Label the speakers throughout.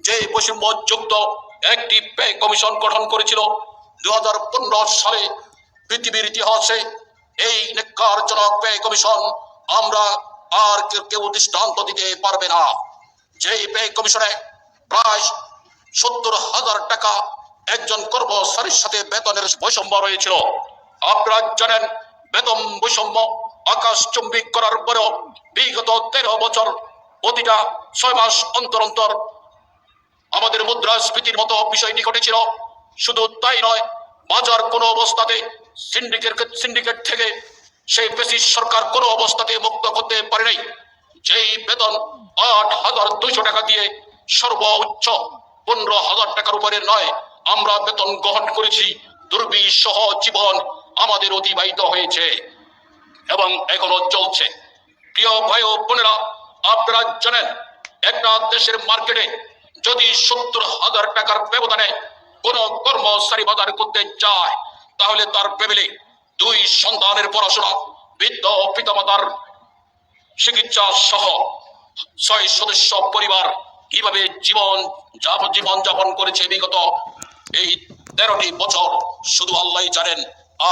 Speaker 1: যে বৈষম্যযুক্ত একটি pay commission গঠন করেছিল, দুহাজার পনেরো সালে পৃথিবীর ইতিহাসে এই নেকারজনক পে কমিশন আমরা আর কেউ- দৃষ্টান্ত দিতে পারবে না। যেই পে কমিশনে প্রায় সত্তর হাজার টাকা একজন কর্মচারীর সাথে বেতনের বৈষম্য রয়েছিল। আপনারা জানেন, বেতন বৈষম্য আকাশ চুম্বিক করার পরেও বিগত তেরো বছর, প্রতিটা ছয় মাস অন্তর অন্তর আমাদের মুদ্রাস্ফীতির মতো বিষয়টি ঘটেছিল। শুধু তাই নয়, বাজার কোনো অবস্থাতে সিন্ডিকেট সিন্ডিকেট থেকে সেই পেশি সরকার কোনো অবস্থাতে মুক্ত করতে পারে নাই। যেই বেতন আট হাজার দুইশো টাকা দিয়ে সর্বোচ্চ পনেরো হাজার টাকার উপরে নয়, আমরা বেতন গ্রহণ করেছি। দুর্বিসহ জীবন আমাদের অতিবাহিত হয়েছে এবং এখনও চলছে। প্রিয় ভাই ও বোনেরা, আপনারা জানেন, একটা দেশের মার্কেটে যদি সত্তর হাজার টাকার ব্যবধানে কোন কর্মচারী বাজার করতে চায়, তাহলে তার ফ্যামিলি দুই সন্তানের পড়াশোনা, বৃদ্ধ পিতামাতার চিকিৎসা সহ ছয় সদস্য পরিবার কীভাবে জীবন জীবন যাপন করেছে বিগত এই তেরোটি বছর, শুধু আল্লাহ জানেন,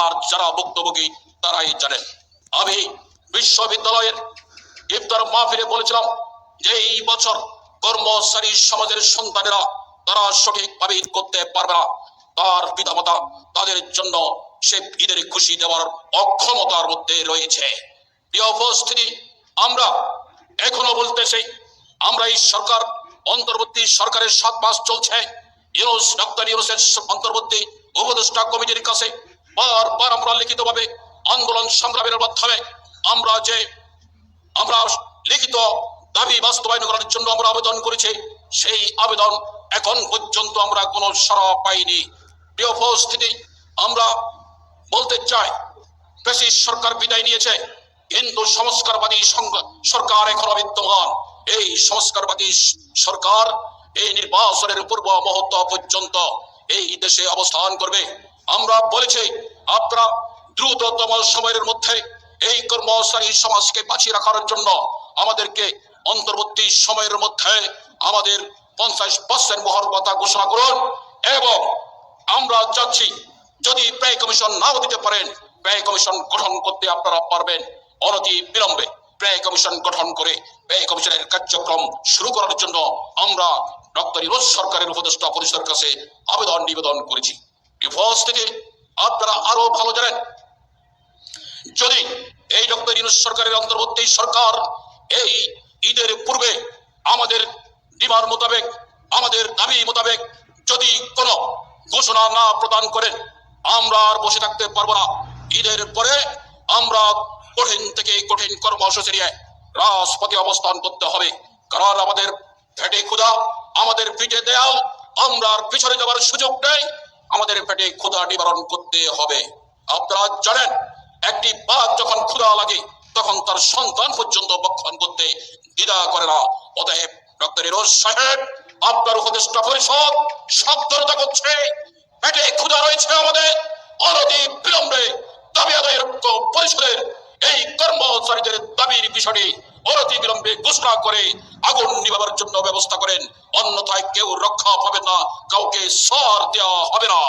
Speaker 1: আর যারা ভুক্তভোগী তারাই জানেন। আমি বিশ্ববিদ্যালয়ের ইফতার মাহফিলে বলেছিলাম যে এই বছর কর্মচারী সমাজের সন্তানেরা, তারা সঠিকভাবে ঈদ করতে পারবে না। তার পিতামাতা তাদের জন্য সে ঈদের খুশি দেওয়ার অক্ষমতার মধ্যে রয়েছে। প্রিয় আমরা এখনও বলতেছি, আমরা এই সরকার, অন্তর্বর্তী সরকারের সাত মাস চলছে। ইউনুস ডক্টর ইউনুসের অন্তর্বর্তী উপদেষ্টা কমিটির কাছে বারবার আমরা লিখিতভাবে আন্দোলন সংগ্রামের মাধ্যমে আমরা যে, আমরা লিখিত দাবি বাস্তবায়ন করার জন্য আমরা আবেদন করেছি। সেই আবেদন এখন পর্যন্ত আমরা কোনো সাড়া পাইনি। প্রিয় আমরা বলতে চাই, বেশি সরকার বিদায় নিয়েছে। কিন্তু সংস্কারবাদী সরকার এখনও বিদ্যমান। এই সংস্কারবাদী সরকার এই নির্বাচনের পূর্ব মুহূর্ত পর্যন্ত এই দেশে অবস্থান করবে। আমরা বলেছি, আপনারা দ্রুততম সময়ের মধ্যে এই কর্মচারী সমাজকে বাঁচিয়ে রাখার জন্য আমাদেরকে অন্তর্বর্তী সময়ের মধ্যে আমাদের পঞ্চাশ পার্সেন্ট কথা ঘোষণা করুন এবং আমরা চাচ্ছি, যদি ব্যয় কমিশন নাও দিতে পারেন, ব্যয় কমিশন গঠন করতে আপনারা পারবেন। অনতি বিলম্বে ব্যয় কমিশন গঠন করে ব্যয় কমিশনের কার্যক্রম শুরু করার জন্য আমরা ডক্টর ইরোজ সরকারের উপদেষ্টা পরিষদের কাছে আবেদন নিবেদন করেছি। উপস্থিতি আপনারা আরও ভালো জানেন। যদি এই ডক্টর ইউনুস সরকারের অন্তর্বর্তী সরকার এই ঈদের পূর্বে আমাদের ডিমান্ড মোতাবেক, আমাদের দাবি মোতাবেক যদি কোনো ঘোষণা না প্রদান করেন, আমরা আর বসে থাকতে পারব না। ঈদের পরে আমরা কঠিন থেকে কঠিন কর্মসূচি রাজপথে অবস্থান করতে হবে। কারণ আমাদের পেটে ক্ষুধা, আমাদের পিঠে দেয়াল, আমরা আর পিছনে যাওয়ার সুযোগ নেই। আমাদের পেটে ক্ষুধা নিবারণ করতে হবে। আপনারা জানেন, একটি বাঘ যখন ক্ষুধা লাগে, তখন তার সন্তান পর্যন্ত বক্ষণ করতে দ্বিধা করে না অতএব ডক্টর ইরোজ সাহেব, আপনার উপদেষ্টা পরিষদ সাবধানতা করছে পেটে ক্ষুধা রয়েছে আমাদের। অনতি বিলম্বে দাবি আদায়ের ঐক্য পরিষদের এই কর্মচারীদের দাবির বিষয়টি অনতি বিলম্বে ঘোষণা করে আগুন নিভাবার জন্য ব্যবস্থা করেন। অন্যথায় কেউ রক্ষা পাবে না, কাউকে সর দেওয়া হবে না।